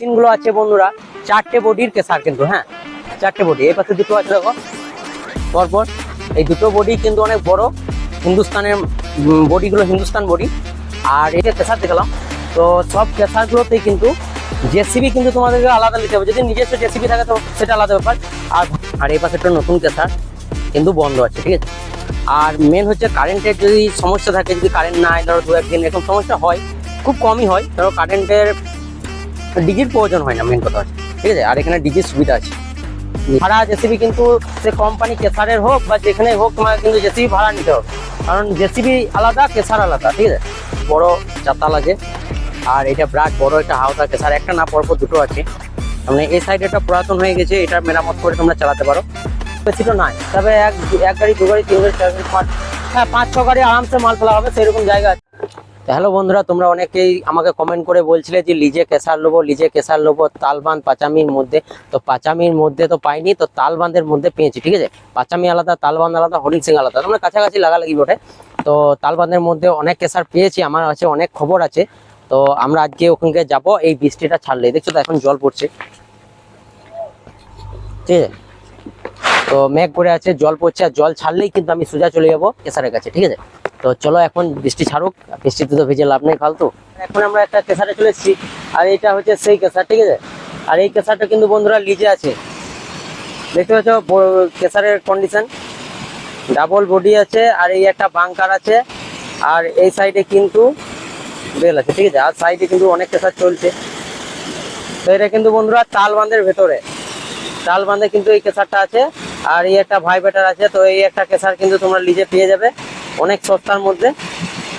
মেশিনগুলো আছে বন্ধুরা। চারটে বডির কেসার কিন্তু হ্যাঁ? চারটে বডি এই পাশে দুটো আছে দেখো। পরপর এই দুটো বডি কিন্তু অনেক বড়। হিন্দুস্তানের বডিগুলো হিন্দুস্তান বডি আর এটা কেসার দেখলাম, তো সব কেসারগুলোতেই কিন্তু জেসিবি কিন্তু তোমাদেরকে আলাদা নিতে হবে। যদি নিজস্ব জেসিবি থাকে তো সেটা আলাদা ব্যাপার। আর আর এই পাশে একটা নতুন কেসার কিন্তু বন্ধ আছে, ঠিক আছে? আর মেন হচ্ছে কারেন্টের যদি সমস্যা থাকে, যদি কারেন্ট নাই, ধরো দু একদিন এরকম সমস্যা হয়, খুব কমই হয়। ধরো কারেন্টের ডিজির প্রয়োজন হয় না মেন কথা আছে ঠিক আছে? আর এখানে ডিজির সুবিধা আছে। ভাড়া জেসিবি কিন্তু সে কোম্পানি কেসারের হোক বা যেখানে হোক তোমাকে কিন্তু জেসিবি ভাড়া নিতে হবে। কারণ জেসিবি আলাদা কেসার আলাদা, ঠিক আছে? বড় চাতাল আছে আর এটা বিরাট বড় একটা হাওদা কেসার একটা না, পরপর দুটো আছে। মানে এই সাইডে একটা পুরাতন হয়ে গেছে, এটা মেরামত করে তোমরা চালাতে পারো। বেশি তো নাই। তবে এক এক গাড়ি, দু গাড়ি, তিন গাড়ি, চার গাড়ি, পাঁচ হ্যাঁ পাঁচ, ছ গাড়ি আরামসে মাল ফেলা হবে, সেরকম জায়গা আছে। হ্যালো বন্ধুরা, তোমরা অনেকেই আমাকে কমেন্ট করে বলছিলে যে লিজে কেসার লোবো, লিজে কেসার লোবো তালবান্ধ পাচামির মধ্যে। তো পাচামির মধ্যে তো পাইনি, তো তালবান্ধের মধ্যে পেয়েছি, ঠিক আছে? পাচামি আলাদা তালবান্ধ আলাদা, হরিণ সিং আলাদা। তোমরা কাছাকাছি লাগা লাগালাগি বটে। তো তালবান্ধের মধ্যে অনেক কেসার পেয়েছি, আমার আছে অনেক খবর আছে। তো আমরা আজকে ওখানকে যাব, এই বৃষ্টিটা ছাড়লে দেখছ তো, এখন জল পড়ছে। ঠিক আছে? তো মেঘ করে আছে, জল পড়ছে আর জল ছাড়লেই কিন্তু আমি সোজা চলে যাব কেসারের কাছে, ঠিক আছে? তো চলো এখন বৃষ্টি ছাড়ুক বৃষ্টিতে তো ভেজে লাভ নেই ফালতু। এখন আমরা একটা কেসারে চলে এসেছি, আর এটা হচ্ছে সেই কেসার, ঠিক আছে? আর এই কেসারটা কিন্তু বন্ধুরা লিজে আছে। দেখতে পাচ্ছ কেসারের কন্ডিশন ডাবল বডি আছে, আর এই একটা বাংকার আছে, আর এই সাইডে কিন্তু বেল আছে, ঠিক আছে? আর সাইডে কিন্তু অনেক কেসার চলছে। তো এটা কিন্তু বন্ধুরা তাল বাঁধের ভেতরে। তাল বাঁধে কিন্তু এই কেসারটা আছে। আর এই একটা ভাই ভাইবেটার আছে, তো এই একটা কেসার কিন্তু তোমরা লিজে পেয়ে যাবে অনেক সস্তার মধ্যে।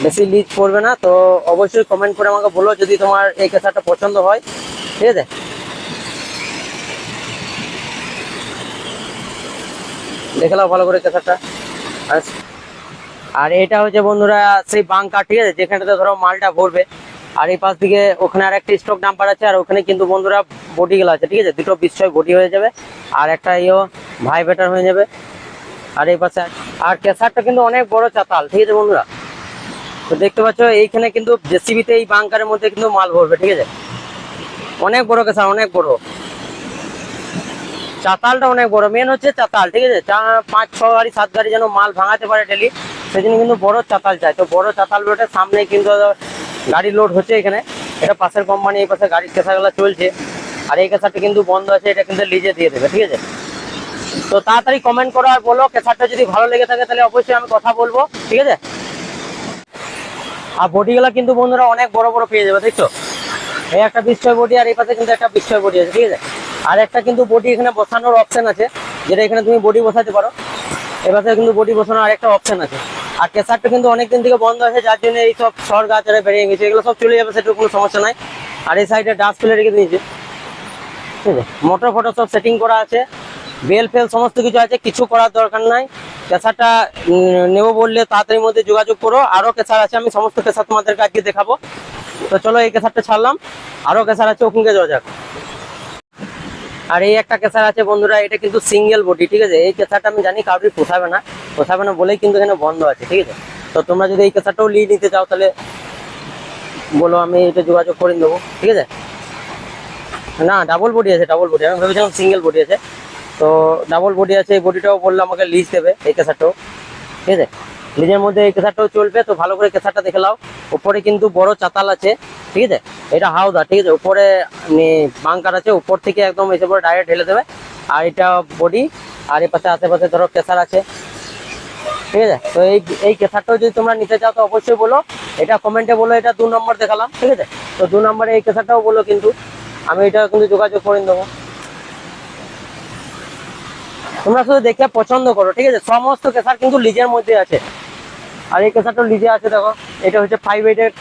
বেশি লিজ পড়বে না, তো অবশ্যই কমেন্ট করে আমাকে বলো যদি তোমার এই কেসারটা পছন্দ হয়। ঠিক আছে? দেখে নাও ভালো করে কেসারটা আর এটা হচ্ছে বন্ধুরা সেই বাংকার ঠিক আছে? যেখানটাতে ধরো মালটা ভরবে। আর এই পাশ দিকে ওখানে আর একটা স্টক নাম্বার আছে, আর ওখানে কিন্তু বন্ধুরা বডি গেলা আছে, ঠিক আছে? দুটো বিশ্বয় বডি হয়ে যাবে, আর একটা ইয়ে ভাই বেটার হয়ে যাবে। আর এই পাশে আর কেসারটা কিন্তু অনেক বড় চাতাল, ঠিক আছে বন্ধুরা? তো দেখতে পাচ্ছ, এইখানে কিন্তু জেসিবিতে এই বাংকারের মধ্যে কিন্তু মাল ভরবে, ঠিক আছে? অনেক বড় কেসার, অনেক বড়। চাতালটা অনেক বড় মেন হচ্ছে চাতাল, ঠিক আছে? চা- পাঁচ, ছ গাড়ি, সাত গাড়ি যেন মাল ভাঙাতে পারে ডেলি সেজন্য কিন্তু বড় চাতাল চাই। তো বড় চাতাল লোডের সামনে কিন্তু গাড়ি লোড হচ্ছে এখানে। এটা পাশের কোম্পানি এই পাশে গাড়ির কেসাগুলো চলছে। আর এই কেসারটা কিন্তু বন্ধ আছে, এটা কিন্তু লিজে দিয়ে দেবে, ঠিক আছে? তো তাড়াতাড়ি কমেন্ট করো আর বলো কেসারটা যদি ভালো লেগে থাকে তাহলে অবশ্যই আমি কথা বলব, ঠিক আছে? আর বডিগুলো কিন্তু বন্ধুরা অনেক বড় বড় পেয়ে যাবে, দেখছ? এই একটা বিশ্বয় বডি আর এই পাশে কিন্তু একটা বিশ্বয় বডি আছে, ঠিক আছে? আর একটা কিন্তু বডি এখানে বসানোর অপশন আছে, যেটা এখানে তুমি বডি বসাতে পারো। এ পাশে কিন্তু বডি বসানোর আরেকটা অপশন আছে। আর কেসারটা কিন্তু অনেকদিন থেকে বন্ধ আছে, যার জন্য এই সব সর গাছ আরে বেরিয়ে গেছে। এগুলো সব চলে যাবে, সেটা কোনো সমস্যা নাই। আর এই সাইডে ডাস্ট ফেলে রেখে দিয়েছে। ঠিক আছে? মোটর ফটো সব সেটিং করা আছে। বেল ফেল সমস্ত কিছু আছে, কিছু করার দরকার নাই। কেসারটা নেব বললে তাড়াতাড়ির মধ্যে যোগাযোগ করো। আরও কেসার আছে, আমি সমস্ত কেসার তোমাদেরকে আজকে দেখাবো। তো চলো এই কেসারটা ছাড়লাম। আরও কেসার আছে ওখানকে যাওয়া যাক। আর এই একটা কেসার আছে বন্ধুরা, এটা কিন্তু সিঙ্গেল বডি, ঠিক আছে? এই কেসারটা আমি জানি কাউরি পোষাবে না পোষাবে না বলেই কিন্তু এখানে বন্ধ আছে, ঠিক আছে? তো তোমরা যদি এই কেসারটাও লিয়ে নিতে চাও তাহলে বলো, আমি এটা যোগাযোগ করে দেবো ঠিক আছে? না ডাবল বডি আছে ডাবল বডি আমি ভেবেছিলাম সিঙ্গেল বডি আছে। তো ডাবল বডি আছে, এই বডিটাও বলল আমাকে লিজ দেবে, এই কেসারটাও, ঠিক আছে? লিজের মধ্যে এই কেসারটাও চলবে, তো ভালো করে কেসারটা দেখে নাও উপরে কিন্তু বড় চাতাল আছে, ঠিক আছে? এটা হাওদা, ঠিক আছে? উপরে বাংকার আছে, উপর থেকে একদম এসে পরে ডাইরেক্ট ঢেলে দেবে। আর এটা বডি, আর এই পাশে আশেপাশে ধরো কেসার আছে। ঠিক আছে? তো এই এই কেসারটাও যদি তোমরা নিতে চাও, তো অবশ্যই বলো। এটা কমেন্টে বলো, এটা দু নম্বর দেখালাম, ঠিক আছে? তো দু নম্বরে এই কেসারটাও বলো কিন্তু। আমি এটা কিন্তু যোগাযোগ করে দেবো তোমরা শুধু দেখে পছন্দ করো, ঠিক আছে? সমস্ত কেসার কিন্তু লিজের মধ্যে আছে। আর এই কেসারটা লিজে আছে দেখো, এটা হচ্ছে ফাইভ এইটের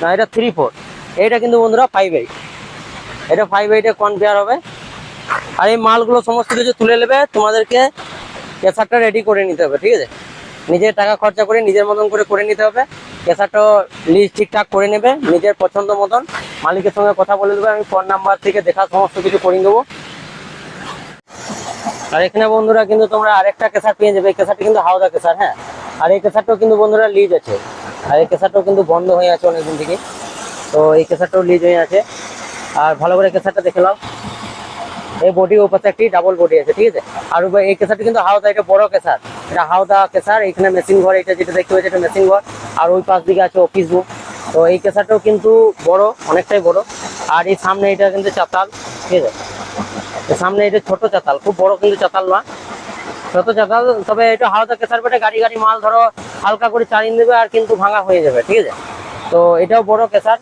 না, এটা থ্রি ফোর এইটা কিন্তু বন্ধুরা ফাইভ এইট এটা ফাইভ এইটে কনফেয়ার হবে। আর এই মালগুলো সমস্ত কিছু তুলে নেবে, তোমাদেরকে কেসারটা রেডি করে নিতে হবে, ঠিক আছে? নিজের টাকা খরচা করে, নিজের মতন করে করে নিতে হবে। কেসারটাও লিস্ট ঠিকঠাক করে নেবে, নিজের পছন্দ মতন। মালিকের সঙ্গে কথা বলে দেবে, আমি ফোন নাম্বার থেকে দেখা, সমস্ত কিছু করে দেবো আর এখানে বন্ধুরা কিন্তু তোমরা আরেকটা কেসার পেয়ে যাবে। এই কেসারটা কিন্তু হাওদা কেসার হ্যাঁ? আর এই কেসারটাও কিন্তু বন্ধুরা লিজ আছে। আর এই কেসারটাও কিন্তু বন্ধ হয়ে আছে অনেকদিন থেকে। তো এই কেসারটাও লিজ হয়ে আছে। আর ভালো করে কেসারটা দেখে নাও। এই বডি ও পাশে একটি ডাবল বডি আছে, ঠিক আছে? আর এই কেসারটা কিন্তু হাওদা, এটা বড় কেসার। এটা হাওদা কেসার এখানে মেশিন ঘর, এটা যেটা দেখতে পাচ্ছি, এটা মেশিন ঘর। আর ওই পাশ দিকে আছে অফিস রুম তো এই কেসারটাও কিন্তু বড়, অনেকটাই বড়। আর এই সামনে এটা কিন্তু চাতাল, ঠিক আছে? সামনে এটা ছোট চাতাল, খুব বড় কিন্তু চাতাল না। ছোট চাতাল, তবে এটা হাওদা কেসার পেটে গাড়ি গাড়ি মাল ধরো, হালকা করে চালিয়ে দেবে আর কিন্তু ভাঙা হয়ে যাবে, ঠিক আছে? তো এটাও বড় কেসার।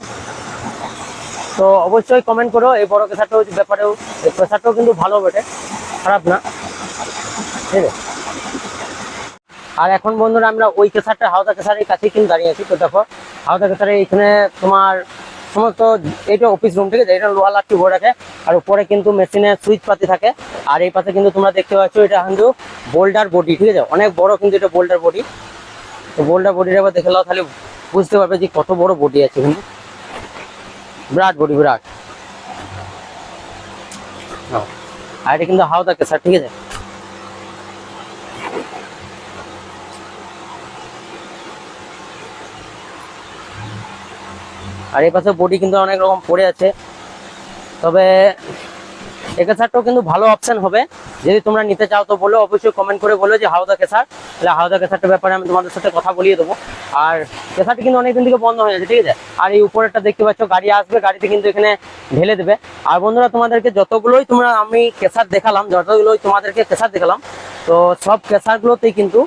তো অবশ্যই কমেন্ট করো, এই বড় কেসারটাও ব্যাপারেও, এই কেসারটাও কিন্তু ভালো বটে, খারাপ না, ঠিক আছে? আর এখন বন্ধুরা, আমরা ওই কেসারটা হাওদা কেসারের কাছেই কিন্তু দাঁড়িয়ে আছি, তো দেখো, হাওদা কেসারে এখানে তোমার সমস্ত এইটা অফিস রুম ঠিক আছে? এটা লোহা লাঠি ভরে রাখে। আর উপরে কিন্তু মেশিনে সুইচ পাতি থাকে। আর এই পাশে কিন্তু তোমরা দেখতে পাচ্ছ এটা কিন্তু বোল্ডার বডি ঠিক আছে? অনেক বড় কিন্তু এটা বোল্ডার বডি তো বোল্ডার বডিটা একবার দেখে নাও, তাহলে বুঝতে পারবে যে কত বড় বডি আছে এখানে বিরাট বডি বিরাট। আর এটা কিন্তু হাওদা কেসার ঠিক আছে? আর এই পাশে বডি কিন্তু অনেক রকম পড়ে আছে। তবে কেসারটাও কিন্তু ভালো অপশন হবে। যদি তোমরা নিতে চাও তো বলো, অবশ্যই কমেন্ট করে বলো যে হাওদা কেসার। তাহলে হাওদা কেসারটার ব্যাপারে আমি তোমাদের সাথে কথা বলিয়ে দেবো। আর কেসারটি কিন্তু অনেকদিন থেকে বন্ধ হয়ে যাচ্ছে ঠিক আছে? আর এই উপরেরটা দেখতে পাচ্ছ, গাড়ি আসবে, গাড়িতে কিন্তু এখানে ঢেলে দেবে। আর বন্ধুরা, তোমাদেরকে যতগুলোই তোমরা আমি কেসার দেখালাম, যতগুলোই তোমাদেরকে কেসার দেখালাম, তো সব কেসারগুলোতেই কিন্তু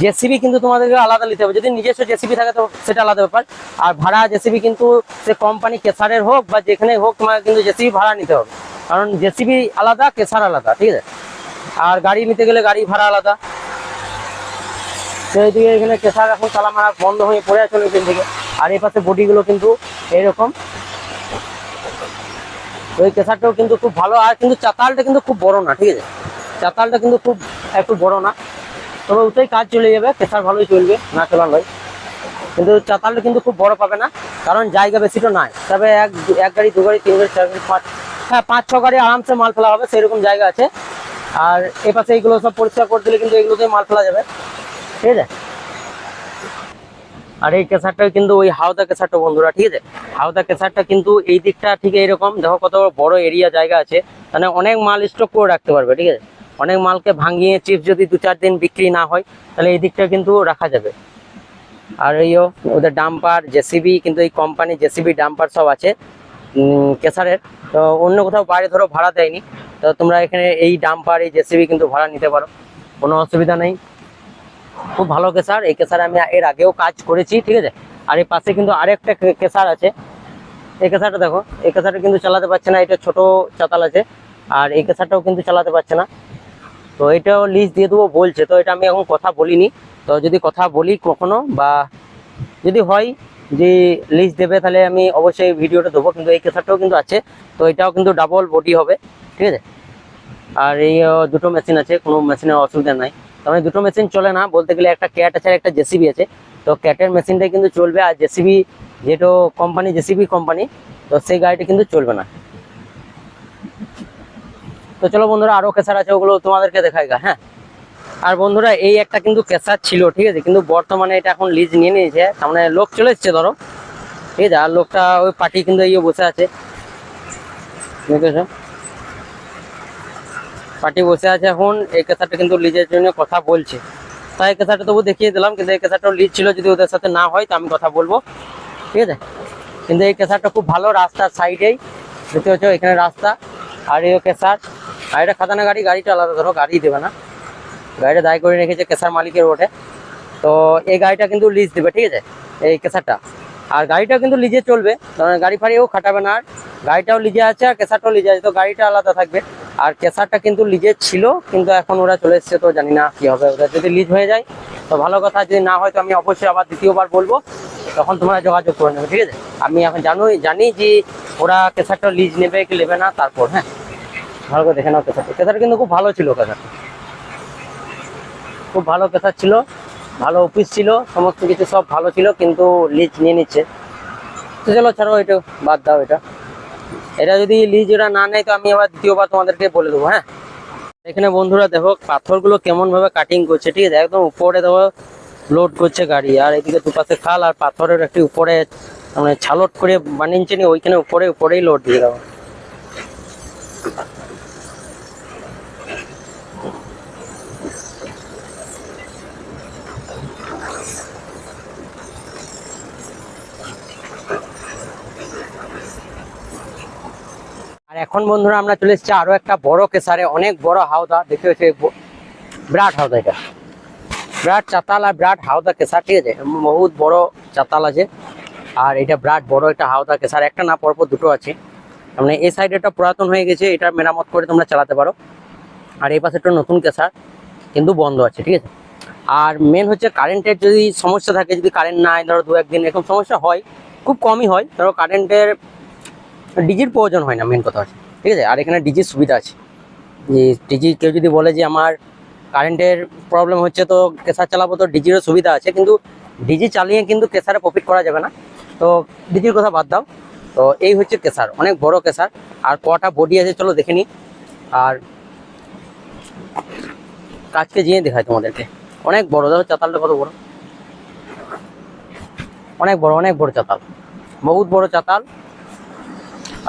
জেসিবি কিন্তু তোমাদেরকে আলাদা নিতে হবে। যদি নিজস্ব জেসিবি থাকে তো সেটা আলাদা ব্যাপার। আর ভাড়া জেসিবি কিন্তু সে কোম্পানি কেসারের হোক বা যেখানে হোক তোমাকে কিন্তু জেসিবি ভাড়া নিতে হবে। কারণ জেসিবি আলাদা, কেসার আলাদা, ঠিক আছে? আর গাড়ি নিতে গেলে গাড়ি ভাড়া আলাদা। সেই দিকে এখানে কেসার এখন চালা মারা বন্ধ হয়ে পড়ে আছে অনেকদিন থেকে। আর এই পাশে বডিগুলো কিন্তু এইরকম ওই কেসারটাও কিন্তু খুব ভালো। আর কিন্তু চাতালটা কিন্তু খুব বড় না, ঠিক আছে? চাতালটা কিন্তু খুব একটু বড় না। তবে ওটাই কাজ চলে যাবে কেসার ভালোই চলবে, না চলা নয় কিন্তু চাতালটা কিন্তু খুব বড় পাবে না, কারণ জায়গা বেশি তো নাই। তবে এক এক গাড়ি, দু গাড়ি, তিন গাড়ি, চার গাড়ি, পাঁচ হ্যাঁ পাঁচ, ছ গাড়ি আরামসে মাল ফেলা হবে, সেরকম জায়গা আছে। আর এ পাশে এইগুলো সব পরিষ্কার করে দিলে কিন্তু এগুলোতে মাল ফেলা যাবে। ঠিক আছে? আর এই কেসারটা কিন্তু ওই হাওদা কেসারটা বন্ধুরা, ঠিক আছে? হাওদা কেসারটা কিন্তু এই দিকটা ঠিক এইরকম। দেখো কত বড় এরিয়া জায়গা আছে। মানে অনেক মাল স্টক করে রাখতে পারবে, ঠিক আছে? অনেক মালকে ভাঙিয়ে চিপস যদি দু চার দিন বিক্রি না হয়, তাহলে এই দিকটা কিন্তু রাখা যাবে। আর এইও ওদের ডাম্পার জেসিবি কিন্তু এই কোম্পানি জেসিবি ডাম্পার সব আছে কেসারের। তো অন্য কোথাও বাইরে ধরো ভাড়া দেয়নি, তো তোমরা এখানে এই ডাম্পার এই জেসিবি কিন্তু ভাড়া নিতে পারো, কোনো অসুবিধা নেই। খুব ভালো কেসার, এই কেসারে আমি এর আগেও কাজ করেছি, ঠিক আছে? আর এই পাশে কিন্তু আরেকটা কেসার আছে। এই কেসারটা দেখো, এই কেসারটা কিন্তু চালাতে পারছে না, এটা ছোট চাতাল আছে, আর এই কেসারটাও কিন্তু চালাতে পারছে না। তো এটাও লিস্ট দিয়ে দেবো, বলছে। তো এটা আমি এখন কথা বলিনি। তো যদি কথা বলি কখনো বা যদি হয়, যে লিস্ট দেবে, তাহলে আমি অবশ্যই ভিডিওটা দেবো। কিন্তু এই কেসারটাও কিন্তু আছে। তো এটাও কিন্তু ডাবল বডি হবে। ঠিক আছে? আর এই দুটো মেশিন আছে। কোনো মেশিনের অসুবিধা নাই। মানে দুটো মেশিন চলে না, বলতে গেলে একটা ক্যাট আছে একটা জেসিবি আছে। তো ক্যাটের মেশিনটাই কিন্তু চলবে। আর জেসিবি যেটা কোম্পানি জেসিবি কোম্পানি তো সেই গাড়িটা কিন্তু চলবে না। তো চলো বন্ধুরা, আরও কেসার আছে, ওগুলো তোমাদেরকে দেখাই গা হ্যাঁ? আর বন্ধুরা, এই একটা কিন্তু কেসার ছিল, ঠিক আছে? কিন্তু বর্তমানে এটা এখন লিজ নিয়ে নিয়েছে, তার মানে লোক চলে এসছে, ধরো। ঠিক আছে? আর লোকটা ওই পার্টি কিন্তু ইয়ে বসে আছে। দেখেছ? পার্টি বসে আছে এখন, এই কেসারটা কিন্তু লিজের জন্য কথা বলছে। তাই এই কেসারটা তবু দেখিয়ে দিলাম, কিন্তু এই কেসারটাও লিজ ছিল, যদি ওদের সাথে না হয়, তো আমি কথা বলব। ঠিক আছে? কিন্তু এই কেসারটা খুব ভালো রাস্তার সাইডেই দেখতে পাচ্ছ? এখানে রাস্তা। আর এই কেসার। আর এটা খাতানা গাড়ি, গাড়িটা আলাদা, ধরো গাড়ি দেবে না। গাড়িটা দায় করে রেখেছে কেসার মালিকের ওঠে তো এই গাড়িটা কিন্তু লিজ দেবে, ঠিক আছে? এই কেসারটা। আর গাড়িটা কিন্তু লিজে চলবে। কারণ গাড়ি ফাড়িও খাটাবে না আর। গাড়িটাও লিজে আছে আর কেসারটাও লিজে আছে। তো গাড়িটা আলাদা থাকবে। আর কেসারটা কিন্তু লিজের ছিল, কিন্তু এখন ওরা চলে এসছে তো জানি না কি হবে। ওরা যদি লিজ হয়ে যায়, তো ভালো কথা, যদি না হয় তো আমি অবশ্যই আবার দ্বিতীয়বার বলব। তখন তোমরা যোগাযোগ করে নেবে, ঠিক আছে? আমি এখন জানোই জানি যে ওরা কেসারটা লিজ নেবে কি নেবে না, তারপর হ্যাঁ? ভালো করে দেখে নাও কেসারটা। কেসারটা কিন্তু খুব ভালো ছিল কেসারটা খুব ভালো কেসার ছিল, ভালো অফিস ছিল, সমস্ত কিছু সব ভালো ছিল, কিন্তু লিজ নিয়ে নিচ্ছে। তো চলো ছাড়ো, এটা বাদ দাও এটা। এটা যদি লিজ ওরা না নেয়, তো আমি আবার দ্বিতীয়বার তোমাদেরকে বলে দেবো হ্যাঁ? এখানে বন্ধুরা, দেখো, পাথরগুলো কেমন ভাবে কাটিং করছে, ঠিক আছে? একদম উপরে, দেখো লোড করছে গাড়ি, আর এদিকে দুপাশে খাল আর পাথরের একটি উপরে মানে ছালট করে বানিয়েছে নি, ওইখানে উপরে, উপরেই লোড দিয়ে দেবো। আর এখন বন্ধুরা আমরা চলে এসেছি আরও একটা বড় কেসারে, অনেক বড় হাওদা। দেখতে হচ্ছে বিরাট হাওদা এটা। বিরাট চাতাল আর বিরাট হাওদা কেসার, ঠিক আছে? বহুত বড় চাতাল আছে। আর এটা বিরাট বড় একটা হাওদা কেসার। একটা না, পরপর দুটো আছে। মানে এই সাইডে একটা পুরাতন হয়ে গেছে, এটা মেরামত করে তোমরা চালাতে পারো। আর এই পাশে একটা নতুন কেসার, কিন্তু বন্ধ আছে, ঠিক আছে? আর মেন হচ্ছে কারেন্টের যদি সমস্যা থাকে, যদি কারেন্ট নাই, ধরো দু একদিন এরকম সমস্যা হয়, খুব কমই হয়। ধরো কারেন্টের ডিজির প্রয়োজন হয় না মেন কথা হচ্ছে। ঠিক আছে? আর এখানে ডিজির সুবিধা আছে। যে ডিজি কেউ যদি বলে যে আমার কারেন্টের প্রবলেম হচ্ছে তো কেসার চালাবো তো ডিজিরও সুবিধা আছে, কিন্তু ডিজি চালিয়ে কিন্তু কেসারে প্রফিট করা যাবে না। তো ডিজির কথা বাদ দাও। তো এই হচ্ছে কেসার অনেক বড় কেসার আর কটা বডি আছে চলো দেখে নিই আর কাজকে জিয়ে দেখায় তোমাদেরকে। অনেক বড়, দেখো চাতালটা কত বড়। অনেক বড় অনেক বড় চাতাল। বহুত বড় চাতাল।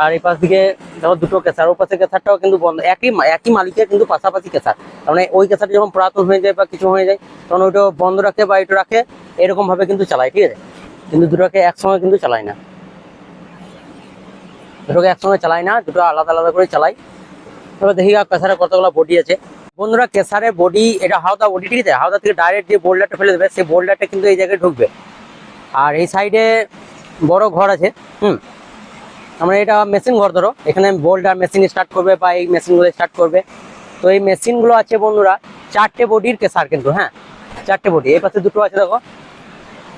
আর এই পাশ দিকে দেখো দুটো কেসার ওর পাশে কেসারটাও কিন্তু বন্ধ। একই একই মালিকের কিন্তু পাশাপাশি কেসার। মানে ওই কেসারটা যখন পুরাতন হয়ে যায় বা কিছু হয়ে যায়, তখন ওইটা বন্ধ রাখে বা এটা রাখে এরকম ভাবে কিন্তু চালায়, ঠিক আছে? কিন্তু দুটোকে একসঙ্গে কিন্তু চালায় না। দুটোকে একসঙ্গে চালায় না, দুটো আলাদা আলাদা করে চালাই এবার দেখি কেসারে কতগুলো বডি আছে। বন্ধুরা, কেসারে বডি এটা হাওদা বডি ঠিক আছে? হাওদা থেকে ডাইরেক্ট যে বোল্ডারটা ফেলে দেবে, সেই বোল্ডারটা কিন্তু এই জায়গায় ঢুকবে। আর এই সাইডে বড় ঘর আছে, হুম? আমরা এটা মেশিন ঘর ধরো। এখানে বোল্ডার মেশিন স্টার্ট করবে বা এই মেশিনগুলো স্টার্ট করবে। তো এই মেশিনগুলো আছে বন্ধুরা, চারটে বডির কেসার কিন্তু হ্যাঁ? চারটে বডি এই পাশে দুটো আছে দেখো।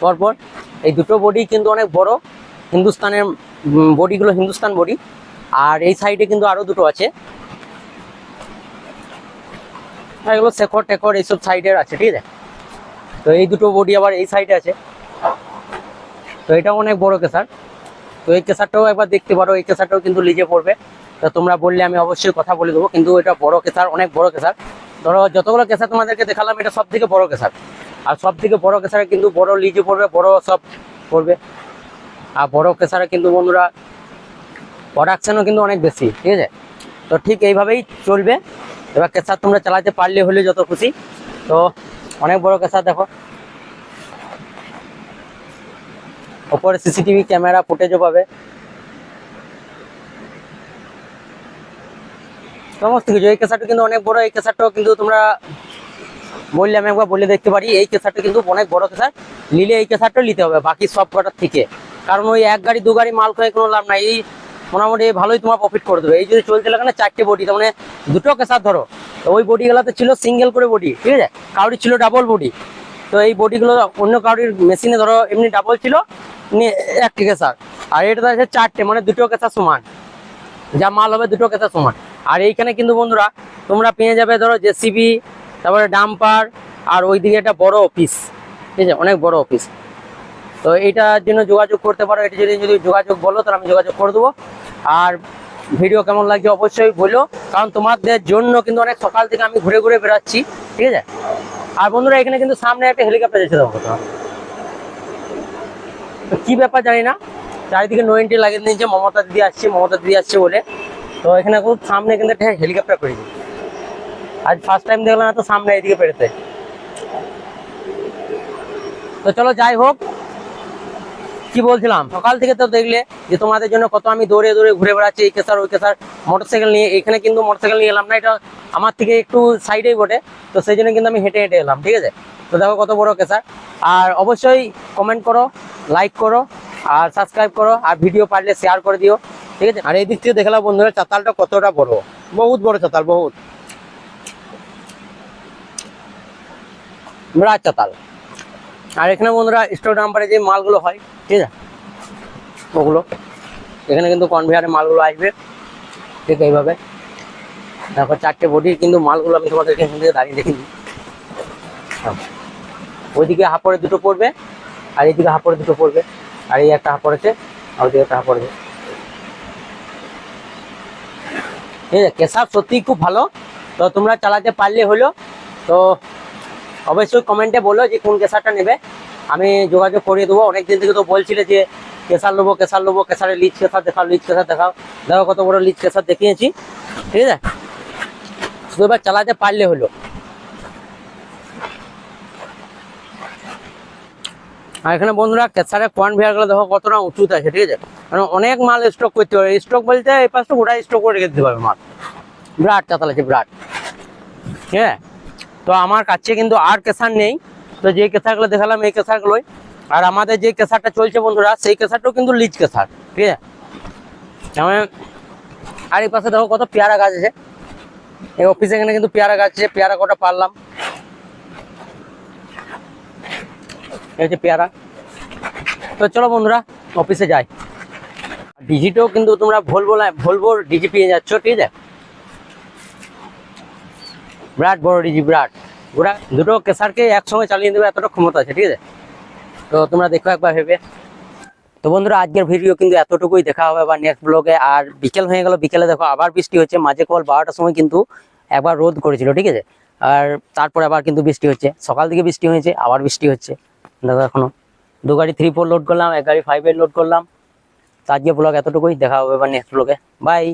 পরপর এই দুটো বডি কিন্তু অনেক বড়। হিন্দুস্তানের বডিগুলো হিন্দুস্তান বডি আর এই সাইডে কিন্তু আরও দুটো আছে। আর এগুলো শেখর টেকর এইসব সাইডের আছে, ঠিক আছে? তো এই দুটো বডি আবার এই সাইডে আছে। তো এটাও অনেক বড় কেসার। তো এই কেসারটাও একবার দেখতে পারো এই কেসারটাও কিন্তু লিজে পড়বে। তো তোমরা বললে আমি অবশ্যই কথা বলে দেবো, কিন্তু এটা বড় কেসার অনেক বড় কেসার ধরো যতগুলো কেসার তোমাদেরকে দেখালাম, এটা সব থেকে বড় কেসার আর সব থেকে বড় কেসারে কিন্তু বড় লিজে পড়বে, বড় সব পড়বে। আর বড় কেসারে কিন্তু বন্ধুরা প্রোডাকশনও কিন্তু অনেক বেশি, ঠিক আছে? তো ঠিক এইভাবেই চলবে। এবার কেসার তোমরা চালাতে পারলে হলে যত খুশি। তো অনেক বড় কেসার দেখো। ওপরে সিসিটিভি ক্যামেরা ফুটেজও পাবে। সমস্ত কিছু। এই কেসারটা কিন্তু অনেক বড়, এই কেসারটাও কিন্তু তোমরা বললে আমি একবার বলে দেখতে পারি। এই কেসারটা কিন্তু অনেক বড় কেসার। নিলে এই কেসারটা নিতে হবে, বাকি সব কটার থেকে। কারণ ওই এক গাড়ি, দু গাড়ি মাল করে কোনো লাভ নাই। এই মোটামুটি ভালোই তোমার প্রফিট করে দেবে। এই যদি চলতে লাগে না, চারটে বডি, তার মানে দুটো কেসার ধরো। তো ওই বডিগুলোতে ছিল সিঙ্গেল করে বডি, ঠিক আছে? কাউরি ছিল ডাবল বডি। তো এই বডিগুলো অন্য কাউরির মেশিনে ধরো, এমনি ডাবল ছিল। একটি কেসার আর এটা আছে চারটে মানে দুটো কেসার সমান। যা মাল হবে দুটো কেসার সমান। আর এইখানে কিন্তু বন্ধুরা, তোমরা পেয়ে যাবে ধরো জেসিবি, তারপরে ডাম্পার, আর ওইদিকে একটা বড় অফিস। ঠিক আছে, অনেক বড় অফিস। তো এইটার জন্য যোগাযোগ করতে পারো। এটা যদি যদি যোগাযোগ বলো, তাহলে আমি যোগাযোগ করে দেবো। আর ভিডিও কেমন লাগছে অবশ্যই বলো। কারণ তোমাদের জন্য কিন্তু অনেক সকাল থেকে আমি ঘুরে ঘুরে বেড়াচ্ছি। ঠিক আছে? আর বন্ধুরা, এখানে কিন্তু সামনে একটা হেলিকপ্টার যাচ্ছে দেখো তোমরা। তো কি ব্যাপার জানি না? চারিদিকে নোয়েন্টি লাগিয়ে নিয়েছে মমতা দিদি আসছে, মমতা দিদি আসছে বলে। তো এখানে সামনে কিন্তু একটা হেলিকপ্টার করেছে। আজ ফার্স্ট টাইম দেখলাম এত সামনে এদিকে পেরেতে। তো চলো যাই হোক। কি বলছিলাম? সকাল থেকে তো দেখলে যে তোমাদের জন্য কত আমি দৌড়ে দৌড়ে ঘুরে বেড়াচ্ছি, এই কেসার, ওই কেসার মোটরসাইকেল নিয়ে। এখানে কিন্তু মোটরসাইকেল নিয়ে এলাম না, এটা আমার থেকে একটু সাইডেই বটে। তো সেই জন্য কিন্তু আমি হেঁটে হেঁটে এলাম, ঠিক আছে? তো দেখো কত বড় কেসার আর অবশ্যই কমেন্ট করো লাইক করো, আর সাবস্ক্রাইব করো, আর ভিডিও পারলে শেয়ার করে দিও, ঠিক আছে? আর এই দিক থেকে দেখলাম বন্ধুরা, চাতালটা কতটা বড়? বহুত বড় চাতাল, বহুত। বিরাট চাতাল। আর এখানে বন্ধুরা স্টোর নাম্বারে যে মালগুলো হয়, ঠিক আছে? ওগুলো। এখানে কিন্তু কনভেয়ারে মালগুলো আসবে, ঠিক এইভাবে। দেখো, চারটে বডির কিন্তু মালগুলো আমি তোমাদেরকে এখান থেকে দাঁড়িয়ে দেখিনি। ওইদিকে হাঁপড়ে দুটো পড়বে, আর এইদিকে হাঁপড়ে দুটো পড়বে, আর এই একটা হাঁপড়েছে আর ওইদিকে একটা হাঁপড়েছে ঠিক আছে কেসার সত্যিই খুব ভালো। তো তোমরা চালাতে পারলে হলো। তো অবশ্যই কমেন্টে বলো যে কোন কেসারটা নেবে। আমি যোগাযোগ করিয়ে দেবো। অনেকদিন থেকে তো বলছিলে যে কেসার নেব কেসার নেব কেসারের লিচ কেসার দেখাও, লিচ কেশার দেখাও। দেখো কত বড় লিচ কেসার দেখিয়েছি। ঠিক আছে? শুধু এবার চালাতে পারলে হলো। আর এখানে বন্ধুরা কেসারের কনভেয়ারগুলো দেখো কতটা উঁচুতে আছে, ঠিক আছে? মানে অনেক মাল স্টক করতে পারবে স্টক বলতে এই পাশটা গোটা স্টক করে রেখে দিতে পারবে মাল। বিরাট চাতাল আছে, বিরাট। ঠিক আছে? তো আমার কাছে কিন্তু আর কেসার নেই। তো যে কেসারগুলো দেখালাম, এই কেসারগুলোই। আর আমাদের যে কেসারটা চলছে বন্ধুরা, সেই কেসারটাও কিন্তু লিচ কেসার, ঠিক আছে? আর এই পাশে দেখো কত পেয়ারা গাছ আছে। এই অফিসে এখানে কিন্তু পেয়ারা গাছ আছে, পেয়ারা কটা পারলাম এই হচ্ছে পেয়ারা। তো চলো বন্ধুরা অফিসে যাই। ডিজিটাও কিন্তু তোমরা ভলভো ভলভো ডিজি পেয়ে যাচ্ছ, ঠিক আছে? বিরাট বড় ডিজি বিরাট। ওরা দুটো কেসারকে একসঙ্গে চালিয়ে দেবে, এতটা ক্ষমতা আছে, ঠিক আছে? তো তোমরা দেখো একবার ভেবে। তো বন্ধুরা, আজকের ভিডিও কিন্তু এতটুকুই দেখা হবে বা নেক্সট ব্লগে আর বিকেল হয়ে গেল, বিকেলে দেখো আবার বৃষ্টি হচ্ছে। মাঝে কল বারোটার সময় কিন্তু একবার রোদ করেছিল, ঠিক আছে? আর তারপরে আবার কিন্তু বৃষ্টি হচ্ছে। সকাল থেকে বৃষ্টি হয়েছে, আবার বৃষ্টি হচ্ছে। দেখো এখনও। দু গাড়ি থ্রি ফোর লোড করলাম, এক গাড়ি ফাইভ এর লোড করলাম। তো আজকে ব্লগ এতটুকুই, দেখা হবে এবার নেক্সট ব্লগে বাই